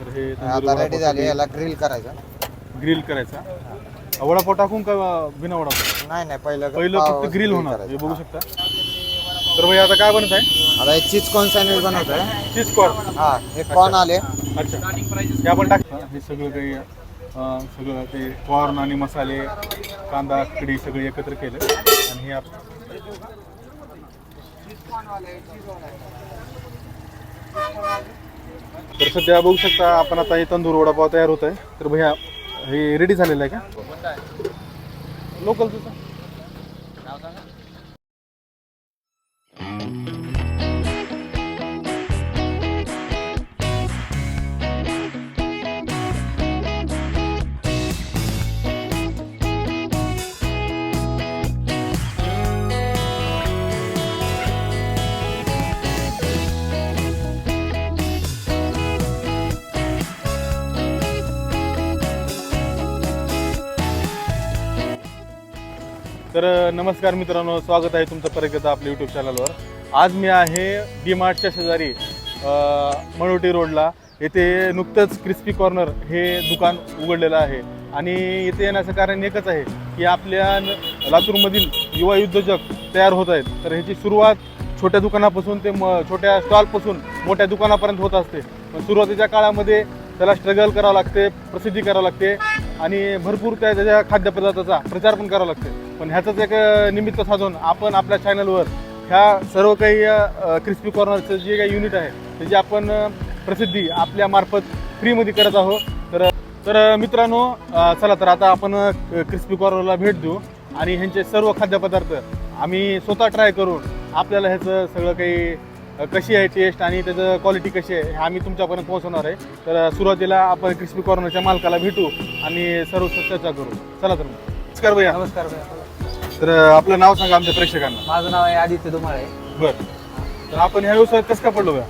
तर हे आता रेडी झाली याला ग्रिल करायचं. ग्रिल करायचा. वडापाव टाकून का बिना वडापाव? नाही नाही पहिलं पहिलं फक्त ग्रिल होणार. हे बघू शकता. तर भाई आता काय बनत आहे? आता हे चीज कॉर्न सँडविच बनवतोय. चीज कॉर्न हा हे कॉर्न आले. अच्छा. हे आपण टाक हे सगळं काही अं, सगळं ते कॉर्न आणि मसाले कांदा कढी सगळे एकत्र केलं. आणि हे आप तर सध्या बघू शकता आपण आता हे तंदूर वडापाव तयार होत आहे तर भैया हे रेडी झालेलं आहे का? लोकल तुझं तर नमस्कार मित्रांनो स्वागत आहे तुमचं परत एकदा आपल्या यूट्यूब चॅनलवर आज मी आहे डी मार्टच्या शेजारी मळोटी रोडला. येथे नुकतंच क्रिस्पी कॉर्नर हे दुकान उघडलेलं आहे. आणि इथे येण्याचं कारण एकच आहे की आपल्या लातूरमधील युवा उद्योजक तयार होत आहेत. तर ह्याची सुरुवात छोट्या दुकानापासून ते म छोट्या स्टॉलपासून मोठ्या दुकानापर्यंत होत असते. पण सुरुवातीच्या काळामध्ये त्याला स्ट्रगल करावं लागते प्रसिद्धी करावं लागते. आणि भरपूर त्या त्याच्या खाद्यपदार्थाचा प्रचार पण करावा लागते. पण ह्याचंच एक निमित्त साधून आपण आपल्या चॅनलवर ह्या सर्व काही क्रिस्पी कॉर्नरचं जे काही युनिट आहे त्याची आपण प्रसिद्धी आपल्या मार्फत फ्रीमध्ये करत आहोत. तर तर मित्रांनो चला तर आता आपण क्रिस्पी कॉर्नरला भेट देऊ आणि ह्यांचे सर्व खाद्यपदार्थ आम्ही स्वतः ट्राय करून आपल्याला ह्याचं सगळं काही कशी आहे टेस्ट आणि त्याचं क्वालिटी कशी आहे हे आम्ही तुमच्यापर्यंत पोहोचवणार आहे. तर सुरुवातीला आपण क्रिस्पी कॉर्नरच्या मालकाला भेटू आणि सर्व चर्चा करू. चला तर नमस्कार भैया. नमस्कार भैया. तर आपलं नाव सांगा आमच्या प्रेक्षकांना. माझं नाव आहे आदित्य धुमाळे बरं. तर आपण ह्या व्यवसायात कसं का पडलो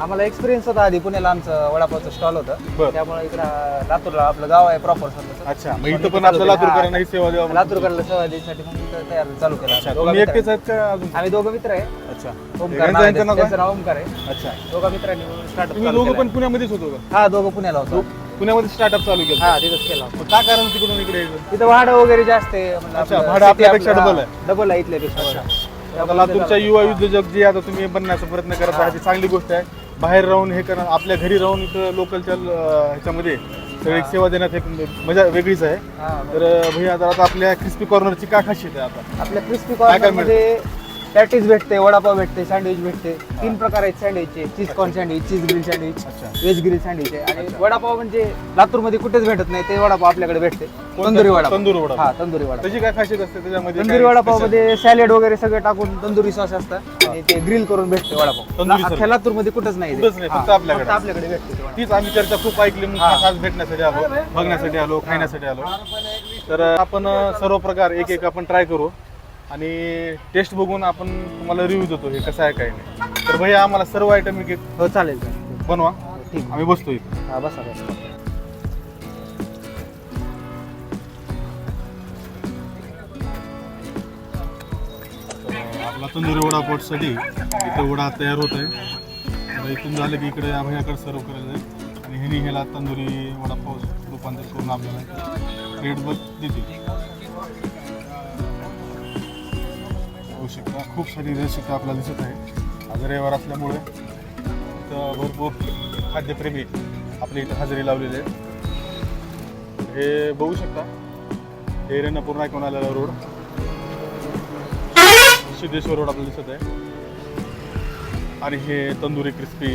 आम्हाला एक्सपिरियन्स होता आधी पुण्याला आमचं वडापावचं स्टॉल होतं. बरं. त्यामुळे इकडं लातूरला आपलं गाव आहे प्रॉपर स्वतःचं अच्छा मग इथं पण आपल्या लातूरकरांना ही सेवा द्यावा लातूरकडला सेवा द्यायसाठी मग इथं तयार चालू केला अच्छा दोघं तुम्ही मित्र एकटेच आहे. आहेत का अजून? आम्ही दोघं मित्र आहे. अच्छा. ओमकार यांचं- नाव आहे. यांचं नाव त्याचं काय? नाव ओमकार आहे. अच्छा. दोघं मित्रांनी स्टार्टअप तुम्ही दोघं पण पुण्यामध्येच होतो का? हा दोघं पुण्याला होतो. पुण्यामध्ये स्टार्टअप चालू केलं. हा तिथंच केला. मग काय कारण तिकडून इकडे यायचं? तिथं भाडं वगैरे जास्त आहे. म्हणलं अच्छा, आपलं भाडं city आपल्यापेक्षा आपलं- double हा, आहे. double आहे इथल्यापेक्षा आता लातूरच्या युवा उद्योजक जे आता तुम्ही बनण्याचा प्रयत्न करत आहात ती चांगली गोष्ट आहे. बाहेर राहून हे करणं आपल्या घरी राहून इथं लोकलच्या ह्याच्यामध्ये सगळी सेवा देण्यात एक मजा वेगळीच आहे. हा, तर भैया आता आता आपल्या क्रिस्पी कॉर्नरची काय खासियत आहे आता? आपल्या क्रिस्पी काय काय कॉर्नरमध्ये पॅटीस भेटते वडापाव भेटते सँडविच भेटते. तीन प्रकार आहेत सँडविचचे. Cheese corn sandwich cheese grill sandwich veg grill sandwich आहे आणि वडापाव म्हणजे लातूरमध्ये कुठेच भेटत नाही ते वडापाव आपल्याकडे भेटते. तंदुरी वडापाव. तंदूर वडा हा तंदुरी वडापाव. त्याची काय खासियत असते? त्याच्यामध्ये तंदुरी वडापाव? मध्ये सॅलेड वगैरे सगळं टाकून तंदुरी सॉस असतं आणि ते ग्रिल करून भेटते वडापाव. अख्ख्या लातूरमध्ये कुठंच नाही फक्त आपल्याकडे. आपल्याकडे भेटते. तीच आम्ही चर्चा खूप ऐकली आज भेटण्यासाठी आलो बघण्यासाठी आलो खाण्यासाठी आलो. तर आपण सर्व प्रकार एक एक आपण ट्राय करू. आणि टेस्ट बघून आपण तुम्हाला रिव्ह्यू देतो हे कसं आहे काय नाही. तर भैया आम्हाला सर्व आयटम एक एक हो चालेल चालेल. बनवा. ठीक आम्ही बसतो इथे. हा बसा बसा. आपला तंदुरी वडा पोटसाठी इथं वडा तयार होत आहे. आता इथून झालं की इकडे भैयाकडे सर्व करायचं आहे आणि ह्यानी ह्याला तंदुरी वडापाव रूपांतर करून आपल्याला रेट बघ देतील. बघू शकता. खूप सारी रेसिपी आपल्याला दिसत आहे. आज रविवार असल्यामुळे तर भरपूर खाद्यप्रेमी आपल्या इथं हजेरी लावलेले आहेत. हे बघू शकता. हे रेणापूर नायकून आलेला रोड. सिद्धेश्वर रोड आपल्याला दिसत आहे. आणि हे तंदुरी क्रिस्पी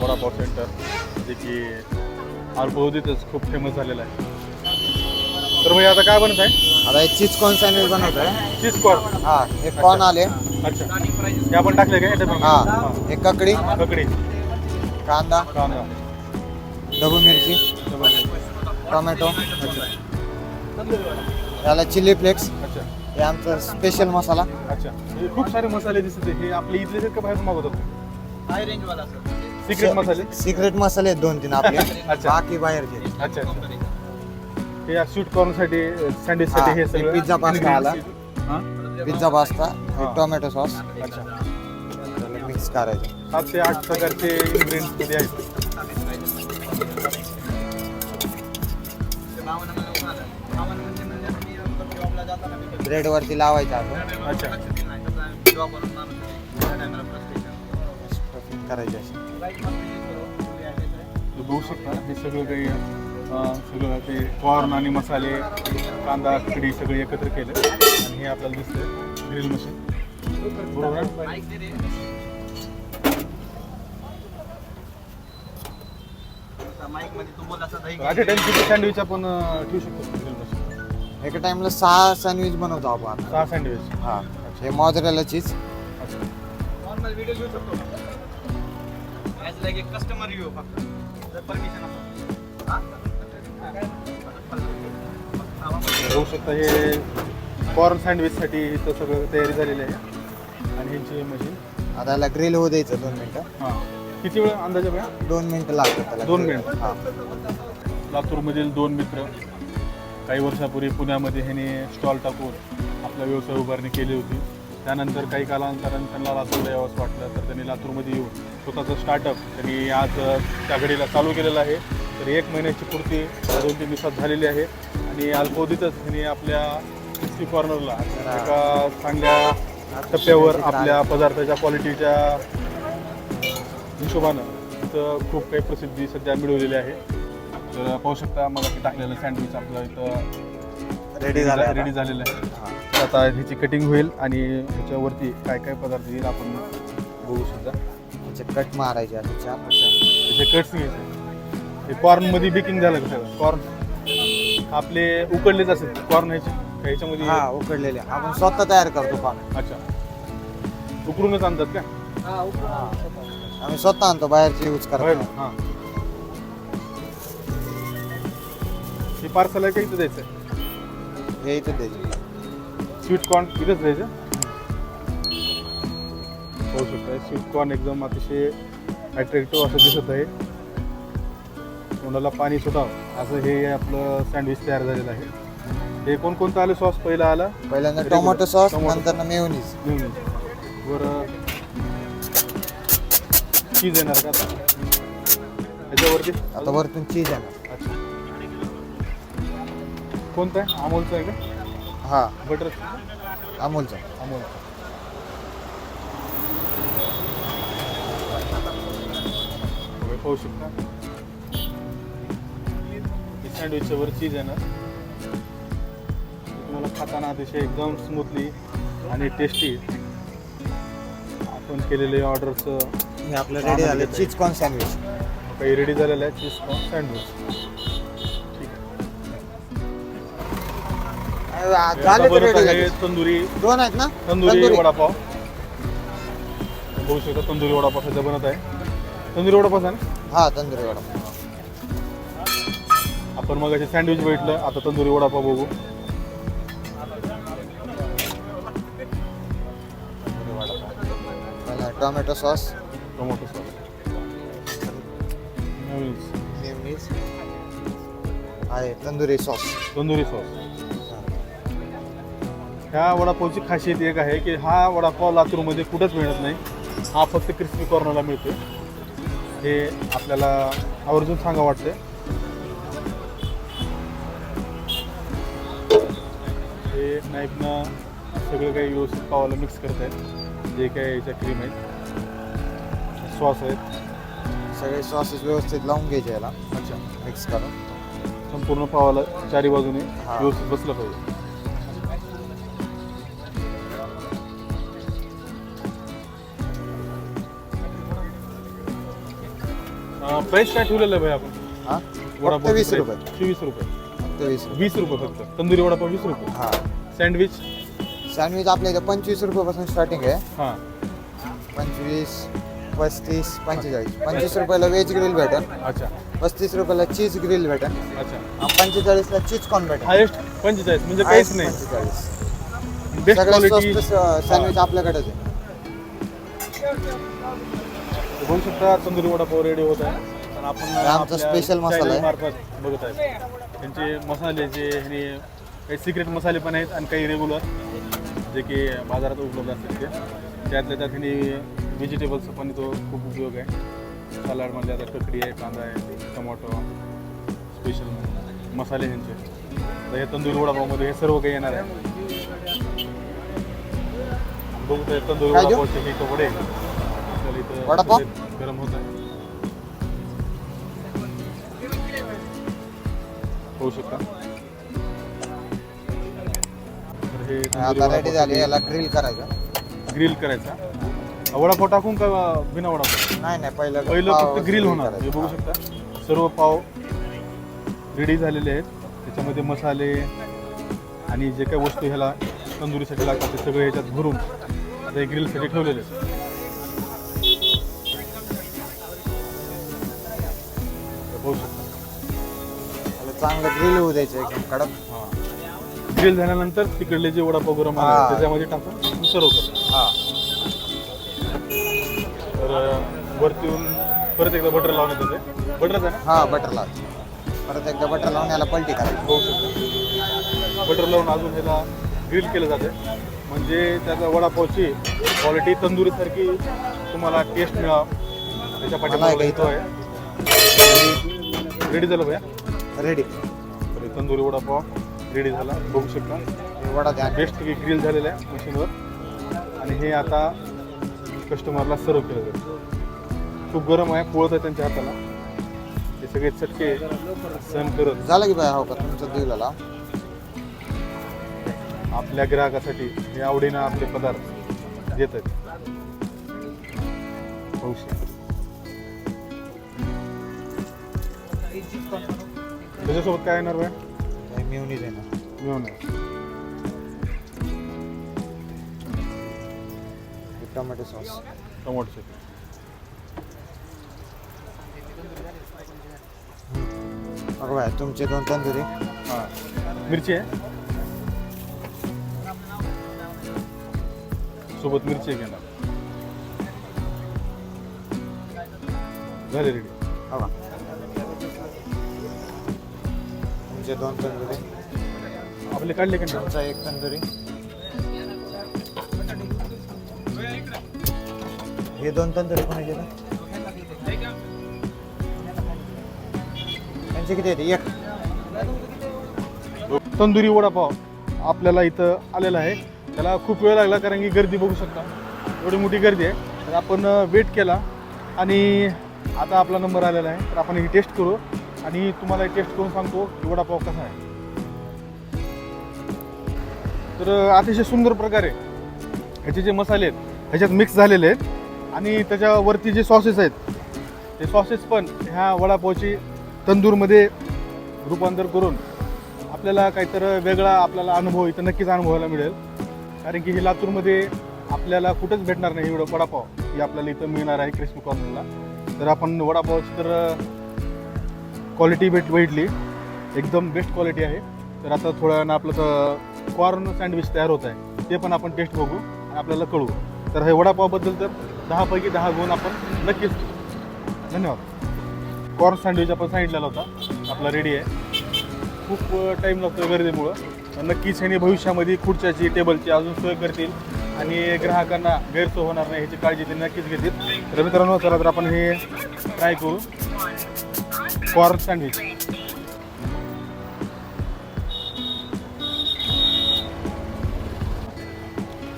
वडापाव सेंटर जे की अल्पवधीतच खूप फेमस झालेलं आहे. तर भाई आता काय बनत आहे आता हे चीज कॉर्न सँडविच बनवतोय. Cheese corn? हा हे कॉर्न आले. अच्छा. हे आपण टाकले काय? हा हा. हे ककडी. ककडी. कांदा. कांदा. ढबू मिरची. टोमॅटो. अच्छा. याला चिली फ्लेक्स. अच्छा. हे आमचं स्पेशल मसाला. अच्छा. हे खूप सारे मसाले दिसत आहे हे आपले इथले आहेत का बाहेर मागवतात सिक्रेट मसाले? सिक्रेट मसाले आहेत दोन तीन आपले. अच्छा. बाकी बाहेरचे. अच्छा अच्छा. या हे सगळं? पिझ्झा पास्ता आला. पिझ्झा पास्ता टोमॅटो सॉस अच्छा. मिक्स करायचं. सात ते आठ प्रकारचे ingredients मध्ये आहेत. ब्रेड वरती लावायचं अच्छा. करायचं बघू शकता हे सगळं काही सगळं ते कॉर्न आणि मसाले कांदा कढी सगळे एकत्र केलं. आणि हे आपल्याला दिसतंय ग्रिल मशीन. बरोबर? किती सँडविच आपण ठेवू शकतो ग्रिल मशीन? एका टाइमला सहा सँडविच बनवतो आपण. सहा सँडविच हा हे मॉझरेला चीज अच्छा. नॉर्मल व्हिडिओ घेऊ शकतो. ॲज लाईक एक कस्टमर रिव्ह्यू फक्त. जर परमिशन बघू शकता हे कॉर्न सँडविचसाठी इथं सगळं तयारी झालेली आहे. आणि ह्यांची मशीन आता याला ग्रिल होऊ द्यायचं दोन मिनिटं. हां. किती वेळ अंदाजे बघा दोन मिनिटं लागतात त्याला दोन grill. मिनिटं? हा. लातूरमधील दोन मित्र काही वर्षापूर्वी पुण्यामध्ये ह्याने स्टॉल टाकून आपला व्यवसाय उभारणी केली होती. त्यानंतर काही कालांतराने त्यांना लातूरला यावंसं वाटलं. तर त्यांनी लातूरमध्ये येऊन स्वतःचं स्टार्टअप त्यांनी आज अ, त्या घडीला चालू केलेलं आहे. तर एक महिन्याची पूर्ती या दोन तीन दिवसात झालेली आहे. आणि अल्पोदितच त्यांनी आपल्या क्रिस्पी कॉर्नरला एका चांगल्या टप्प्यावर आपल्या पदार्थाच्या क्वालिटीच्या हिशोबानं तर खूप काही प्रसिद्धी सध्या मिळवलेली आहे. तर पाहू शकता मला टाकलेलं सँडविच आपलं इथं रेडी झालं. रेडी झालेलं आहे. आता ह्याची कटिंग होईल आणि ह्याच्यावरती काय काय पदार्थ येईल आपण बघू सुद्धा कट मारायचे त्याचे कट्स घ्यायचे हे कॉर्नमध्ये बेकिंग झालं का सगळं? कॉर्न आपले उकडलेच असेल कॉर्न ह्याचे ह्याच्यामध्ये हा उकडलेले. आपण स्वतः तयार करतो पाणी अच्छा. उकडूनच आणतात का? आम्ही स्वतः आणतो बाहेरचे यूज करतो? हां. हे पार्सल आहे का इथं द्यायचं? हे इथे द्यायचे. स्वीट कॉर्न इथंच द्यायचं? होऊ शकतं स्वीट कॉर्न एकदम अतिशय अट्रॅक्टिव्ह असं दिसत आहे. तोंडाला पाणी सुटावं असं हे आपलं सँडविच तयार झालेलं आहे. हे कोणकोणतं आलं सॉस पहिला आला? पहिल्यांदा. Tomato sauce. नंतर मेयोनीज घेऊन वर चीज येणार का आता? याच्यावरती आता वरतून चीज येणार. अच्छा. कोणतं आहे? अमोलचं आहे का? हा. बटर अमूलचा अमोल. पाहू शकता. सँडविचच्या वर चीज आहे ना. तुम्हाला खाताना अतिशय एकदम स्मूथली आणि टेस्टी आपण केलेले ऑर्डरचं हे आपलं रेडी झालं चीज कॉर्न सँडविच काही रेडी झालेलं आहे चीज कॉर्न सँडविच तंदुरी. दोन आहेत ना? तंदुरी वडापाव. बघू शकता तंदुरी वडापाव सध्या बनत आहे. तंदुरी वडापाव आहे ना हा तंदुरी वडा आपण मग सँडविच भेटलं. आता तंदुरी वडापाव बघू. Tomato sauce. Tomato sauce. आहे तंदुरी सॉस. तंदुरी सॉस. ह्या वडापावची खासियत एक आहे की हा वडापाव लातूरमध्ये कुठंच मिळत नाही. हा फक्त क्रिस्पी कॉर्नरला मिळतो हे आपल्याला आवर्जून सांगा वाटतंय. नाईफनं सगळं काही व्यवस्थित पावाला मिक्स करत आहेत. जे काही याच्या क्रीम आहेत. सॉस आहेत. सगळे सॉसेस व्यवस्थित लावून घ्यायचे याला. अच्छा. मिक्स करून. संपूर्ण पावाला चारी बाजूने. व्यवस्थित बसलं पाहिजे. प्राइस काय ठेवलेलं आहे भाई आपण? हा? फक्त वीस रुपये. वीस रुपये. वीस रुपये. वीस रुपये फक्त. तंदुरी वडापाव वीस रुपये. हा. सँडविच सँडविच आपल्या इथे पंचवीस रुपयापासून स्टार्टिंग आहे. हां. पंचवीस पस्तीस पंचेचाळीस. पंचवीस रुपयाला व्हेज ग्रिल भेटेल अच्छा. पस्तीस रुपयाला चीज ग्रिल भेटेल अच्छा. पंचेचाळीसला चीज कॉर्न भेटेल हायेस्ट पंचेचाळीस म्हणजे काहीच नाही. पंचेचाळीस. बेस्ट सगळ्यात क्वालिटी स्वस्त सँडविच आपल्याकडेच आहे. बघू शकता तंदुरी वडापाव रेडी होत आहे. तर आपण आमचा आपल्या special मसाला channel आहे. मार्फत बघत आहे. त्यांचे मसाले जे ह्याने काही सिक्रेट मसाले पण आहेत आणि काही रेग्युलर जे की बाजारात उपलब्ध असतात ते. त्यातल्या त्यात ह्याने व्हेजिटेबल्सचा पण तो खूप उपयोग आहे. सलाडमध्ये आता ककडी आहे कांदा आहे टोमॅटो स्पेशल मसाले ह्यांचे. तर हे तंदुरी वडापावमध्ये हे सर्व काही येणार आहे. बघतोय तंदुरी काय देऊ? वडापावचे हे इथं वडापाव? गरम होत आहे होऊ शकता. हे आता रेडी झाले याला ग्रिल करायचं. ग्रिल करायचा. वडापाव टाकून का बिना वडापाव? नाही नाही पहिलं पहिलं पाव फक्त ग्रिल होणार हे करायचं. बघू शकता. सर्व पाव रेडी झालेले आहेत. त्याच्यामध्ये मसाले आणि जे काही वस्तू ह्याला तंदुरीसाठी लागतात ते सगळे ह्याच्यात भरून आता हे ग्रिलसाठी ठेवलेले आहेत. बघू शकता. त्याला चांगलं ग्रिल होऊ द्यायचं एकदम कडक. ग्रिल झाल्यानंतर तिकडले जे वडापाव गरम आले हां. त्याच्यामध्ये टाकून सर्व करतो हा. तर अं, वरती येऊन परत एकदा बटर लावण्यात येते बटरच आहे ना? हा बटर लावायचं परत एकदा बटर लावून याला पलटी करायची. होऊ शकतं बटर लावून अजून ह्याला ग्रिल केलं जाते. म्हणजे त्याचा वडापावची क्वालिटी तंदुरीसारखी तुम्हाला टेस्ट मिळावं. त्याच्या मला पाठीमागे तो आहे. रेडी झालं भैया रेडी तंदुरी वडापाव. रेडी झाला बघू शकता. वडा द्या बेस्ट ग्रिल झालेलं आहे मशीनवर. आणि हे आता कस्टमरला सर्व केलं जातं खूप गरम आहे पोळत आहे त्यांच्या हाताला. हे सगळे चटके सहन करत. झालं की बाय हो का? तुमचं दिलेला आपल्या ग्राहकासाठी हे आवडीनं आपले पदार्थ देत आहेत. होऊ शकतं. त्याच्यासोबत काय येणार बाय मिळून देणार मिळून टोमॅटो सॉस. टोमॅटो चटणी बघा बाय तुमचे दोन तंदुरी. हां. मिरची आहे? सोबत मिरची आहे घेणार. झाले रेडी बघा तुमचे दोन तंदुरी. आपले काढले का तुमचा एक तंदुरी. हे दोन तंदुरी कोणाचे त्यांचे किती आहेत? एक. तंदुरी वडापाव आपल्याला इथं आलेला आहे. त्याला खूप वेळ लागला कारण की गर्दी बघू शकता. एवढी मोठी गर्दी आहे. तर आपण वेट केला आणि आता आपला नंबर आलेला आहे. तर आपण ही टेस्ट करू. आणि तुम्हाला टेस्ट करून सांगतो की वडापाव कसा आहे. तर अतिशय सुंदर प्रकारे ह्याचे जे मसाले आहेत ह्याच्यात मिक्स झालेले आहेत. आणि त्याच्यावरती जे सॉसेस आहेत ते सॉसेस पण ह्या वडापावची तंदूरमध्ये रूपांतर करून आपल्याला काहीतरी वेगळा आपल्याला अनुभव इथं नक्कीच अनुभवायला मिळेल. कारण की हे लातूरमध्ये आपल्याला कुठंच भेटणार नाही एवढं वडापाव. ही आपल्याला इथं मिळणार आहे क्रिस्पी कॉर्नरला. तर आपण वडापावची तर क्वालिटी भेट भेटली. एकदम बेस्ट क्वालिटी आहे. तर आता थोड्या वेळानं आपलं तर कॉर्न सँडविच तयार होत आहे. ते पण आपण टेस्ट बघू आणि आपल्याला कळू. तर हे वडापावबद्दल तर दहापैकी दहा गुण आपण नक्कीच धन्यवाद. कॉर्न सँडविच आपण सांगितलेला होता. आपला रेडी आहे. खूप टाईम लागतो गर्दीमुळं. नक्कीच ह्याने भविष्यामध्ये खुर्च्याची टेबलची अजून सोय करतील. आणि ग्राहकांना गैरसोय होणार नाही ह्याची काळजी ते नक्कीच घेतील. तर मित्रांनो चला तर आपण हे ट्राय करू. कॉर्न सँडविच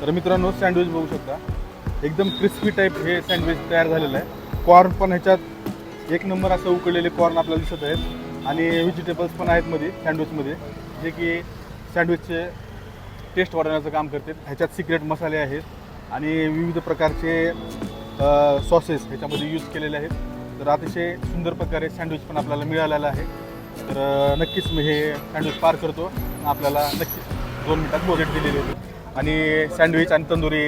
तर मित्रांनो सँडविच बघू शकता. एकदम क्रिस्पी टाईप हे सँडविच तयार झालेलं आहे. कॉर्न पण ह्याच्यात एक नंबर असं उकळलेले कॉर्न आपल्याला दिसत आहेत. आणि व्हेजिटेबल्स पण आहेत मध्ये सँडविचमध्ये जे की सँडविचचे टेस्ट वाढवण्याचं काम करते. ह्याच्यात सिक्रेट मसाले आहेत. आणि विविध प्रकारचे सॉसेस ह्याच्यामध्ये यूज केलेले आहेत. तर अतिशय सुंदर प्रकारे सँडविच पण आपल्याला मिळालेलं आहे. तर नक्कीच मी हे सँडविच पार करतो. आपल्याला नक्कीच दोन मिनिटात बजेट दिलेली होती. आणि सँडविच आणि तंदुरी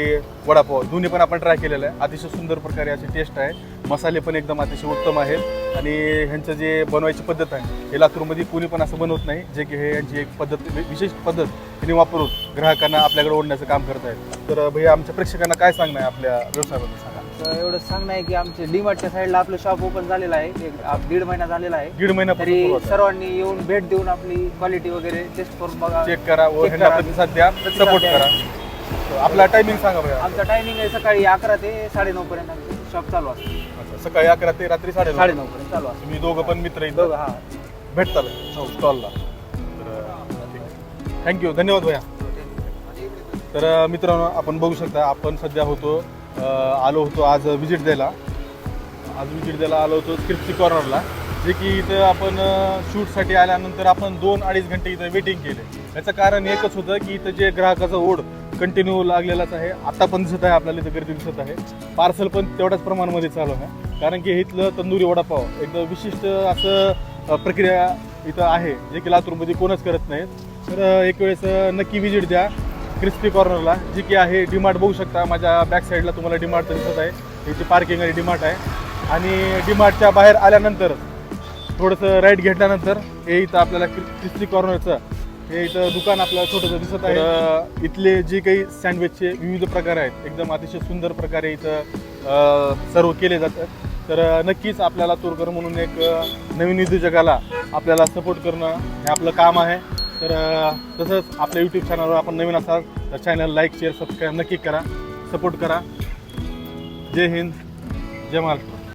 वडापाव दोन्ही पण आपण ट्राय केलेलं आहे. अतिशय सुंदर प्रकारे अशी टेस्ट आहे. मसाले पण एकदम अतिशय उत्तम आहेत. आणि ह्यांचं जे बनवायची पद्धत आहे हे लातूरमध्ये कोणी पण असं बनवत नाही जे की हे यांची एक पद्धत विशेष पद्धत त्यांनी वापरून ग्राहकांना आपल्याकडे ओढण्याचं काम करत आहेत तर भैया आमच्या प्रेक्षकांना काय सांगणं आहे आपल्या व्यवसायाबद्दल सांगा. तर एवढं सांगणं आहे की आमचे डीमार्टच्या साईडला आपलं शॉप ओपन झालेलं आहे. एक दीड महिना झालेला आहे. दीड महिन्यापासून तरी. सर्वांनी येऊन भेट देऊन आपली क्वालिटी वगैरे टेस्ट करून बघा. चेक करा व Check ह्यांना करा. प्रतिसाद द्या प्रतिसाद सपोर्ट द्या. करा. तर आपला टायमिंग सांगा भैया आमचा टायमिंग आहे सकाळी अकरा ते साडेनऊ पर्यंत आमचं शॉप चालू असतं. अच्छा, सकाळी अकरा ते रात्री साडे साडेनऊ पर्यंत चालू असतं. तुम्ही दोघं पण मित्र इथं. बघा हा. भेटताल स्टॉलला तर थँक्यू धन्यवाद भैया. तर मित्रांनो आपण बघू शकता आपण सध्या होतो आलो होतो आज विजिट द्यायला. आज विजिट द्यायला आलो होतो स्क्रिप्सी कॉर्नरला जे की इथं आपण शूटसाठी आल्यानंतर आपण दोन अडीच घंटे इथं वेटिंग केले. याचं कारण एकच होतं की इथं जे ग्राहकाचा ओढ कंटिन्यू लागलेलाच आहे. आता पण दिसत आहे आपल्याला इथं गर्दी दिसत आहे. पार्सल पण तेवढ्याच प्रमाणामध्ये चालू आहे. कारण की इथलं तंदुरी वडापाव एकदम विशिष्ट असं प्रक्रिया इथं आहे जे की लातूरमध्ये कोणच करत नाहीत. तर एक वेळेस नक्की विजिट द्या. क्रिस्पी कॉर्नरला जी की आहे डीमार्ट बघू शकता. माझ्या बॅक साईडला तुम्हाला डीमार्ट दिसत आहे. याची पार्किंग आणि डीमार्ट आहे. आणि डीमार्टच्या बाहेर आल्यानंतर थोडंसं राईट घेतल्यानंतर हे इथं आपल्याला क्रिस्पी कॉर्नरचं हे इथं दुकान आपल्याला छोटंसं दिसत आहे. इथले जे काही सँडविचचे विविध प्रकार आहेत. एकदम अतिशय सुंदर प्रकारे इथं सर्व केले जातात. तर नक्कीच आपल्याला तोरकर म्हणून एक नवीन उद्योजकाला आपल्याला सपोर्ट करणं हे आपलं काम आहे. तर तसंच आपल्या यूट्यूब चॅनलवर आपण नवीन असाल तर चॅनल लाईक शेअर सबस्क्राईब नक्की करा सपोर्ट करा. जय हिंद जय महाराष्ट्र.